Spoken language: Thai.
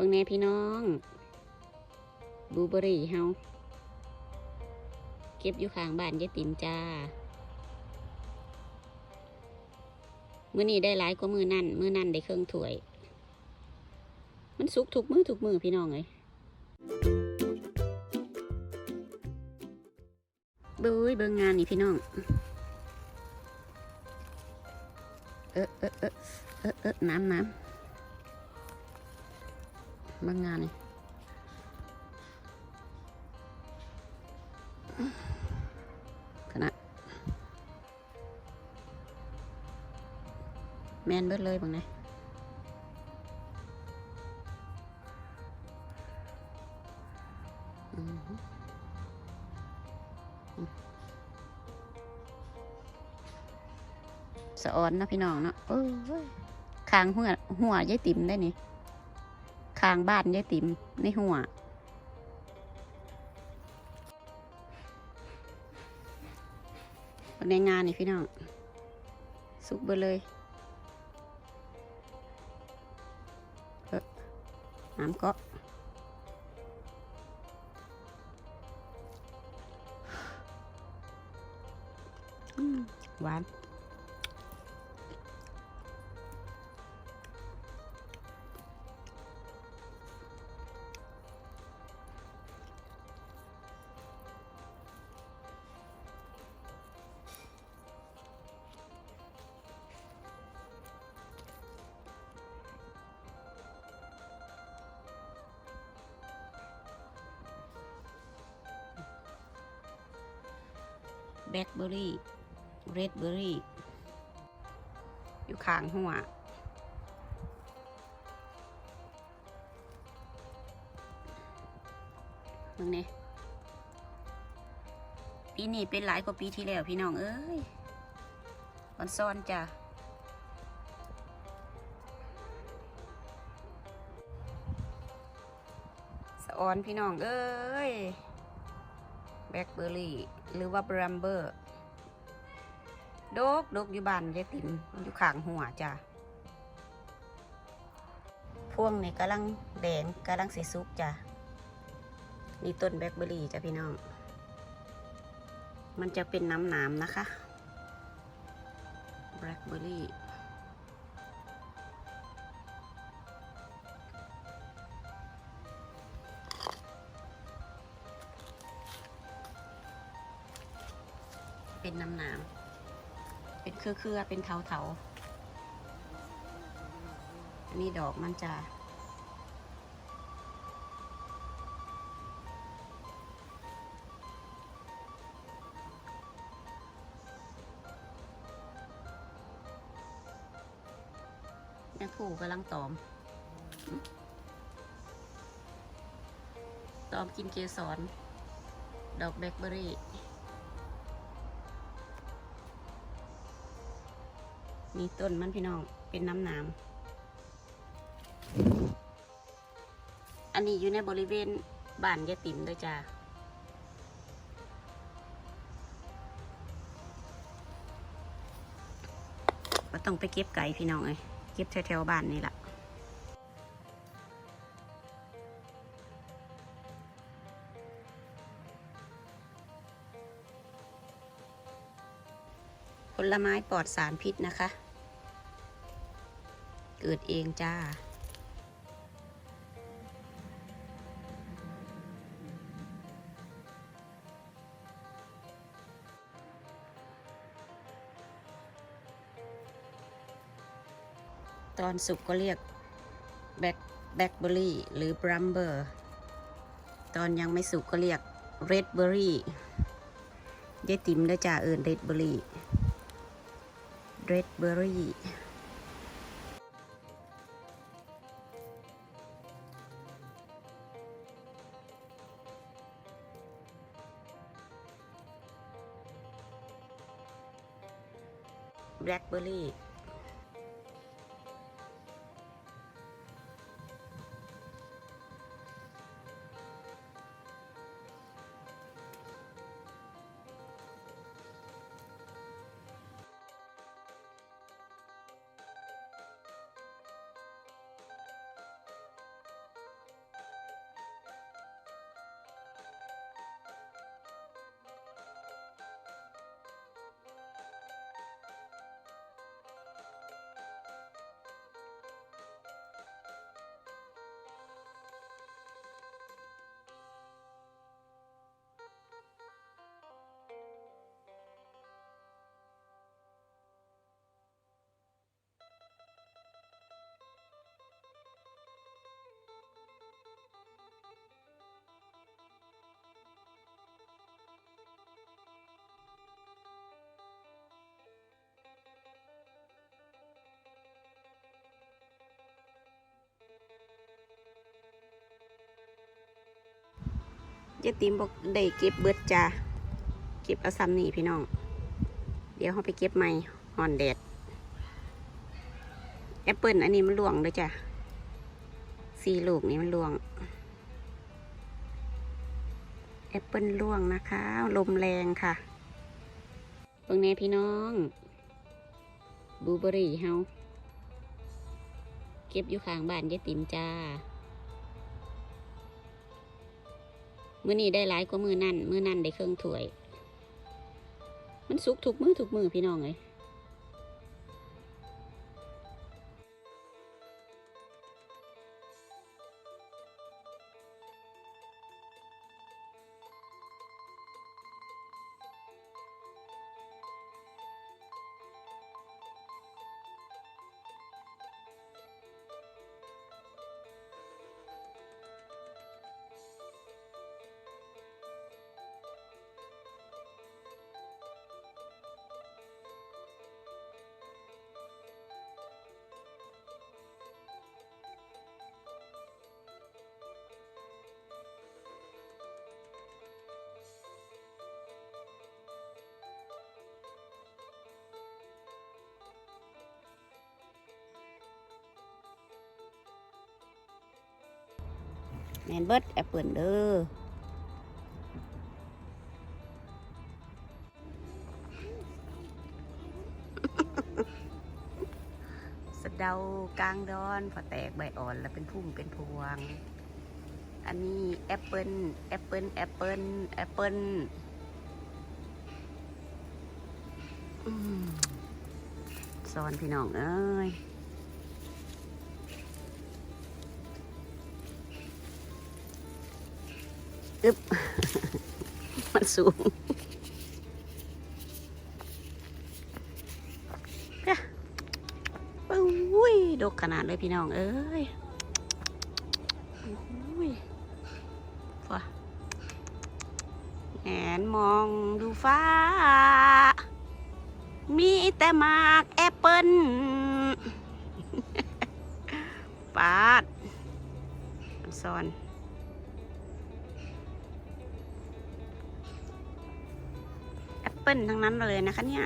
บิ่งแน่พี่น้องบลูเบอรี่เฮาเก็บอยู่ข้างบ้านยายติ๋มจ้ามื้อนี้ได้หลายกว่ามือนั่นมือนั่นได้เครื่องถ้วย มันสุกทุกมือทุกมือพี่น้องเลยบุ้ยเบิ่งงานนี่พี่น้อง เออเออเออเออเออน้ำน้ำ เบิ่งงานนี่ขนาดแมนเบิดเลยบางไงอือหืออืมสะออนนะพี่น้องเนาะเอ้ยคางหัวหัวยายติ๋มได้นี่ คางบ้านยายติ๋มในหัวในงานนี่พี่น้อง สุกเบดเลยเอ๊ะน้ำก็อืมหวาน แบล็คเบอร์รี่เรดเบอร์รี่อยู่ข้างหัวมึงเนี่ยปีนี้เป็นหลายกว่าปีที่แล้วพี่น้องเอ้ยวันซ้อนจ้ะสะออนพี่น้องเอ้ยแบล็คเบอร์รี่ หรือว่าบรัมเบอร์ดกดกอยู่บ้านยายติ๋มอยู่ข้างหัวจ้ะพวงนี่กำลังแดงกำลังสีสุกจ้ะนี่ต้นแบล็คเบอร์รี่จ้ะพี่น้อง มันจะเป็นน้ำหนามนะคะแบล็คเบอร์รี่ เป็นน้ำหนามเป็นเครือเครือเป็นเถาเถาอันนี้ดอกมันจะแม่ครูกำลังตอม ตอมกินเกสร ดอกแบล็คเบอร์ มีต้นมันพี่น้องเป็นน้ำหนามอันนี้อยู่ในบริเวณบ้านยายติ๋มด้วยจ้าก็ต้องไปเก็บไก่พี่น้องเลยเก็บแถวๆบ้านนี่แหละ ผลไม้ปลอดสารพิษนะคะ เกิดเองจ้า ตอนสุกก็เรียกแบล็คแบ็คเบอร์รี่หรือบรัมเบอร์ ตอนยังไม่สุกก็เรียกเรดเบอร์รี่ยายติ๋มด้วยจ้าเอิญเรดเบอร์รี่ เรดเบอร์รี่แบล็คเบอร์รี่ จ๊ติมบอกได้เก็บเบิดจ้าเก็บเอาซ้ำนี่พี่น้อง เดี๋ยวเขาไปเก็บใหม่หอนแดดแอปเปิลอันนี้มันหลวงเลยจ้ะสี่ลูกนี้มันหลวงแอปเปิลหลวงนะคะ ลมแรงค่ะตรงนี้พี่น้องบลูเบอร์รี่เฮาเก็บอยู่ข้างบ้านยายติ๋มจ้า มื้อนี้ได้หลายกว่ามือนั่นมือนั่นได้เครื่องถ้วย มันสุกถูกมือถูกมือพี่น้องเลย แมนเบิร์ดแอปเปิลเด้อสะเดากลางดอนพอแตกใบอ่อนแล้วเป็นพุ่มเป็นพวง อันนี้แอปเปิลแอปเปิลแอปเปิลแอปเปิลสอนพี่น้องเอ้ย อึบมันสูงเนี่ยอุ้ยดกขนาดเลยพี่น้อง เอ้ยอุ้ยฟ้าแงนมองดูฟ้า มีแต่มากแอปเปิ้ลปาดซอน ปเปิลทั้งนั้นเลยนะคะเนี่ย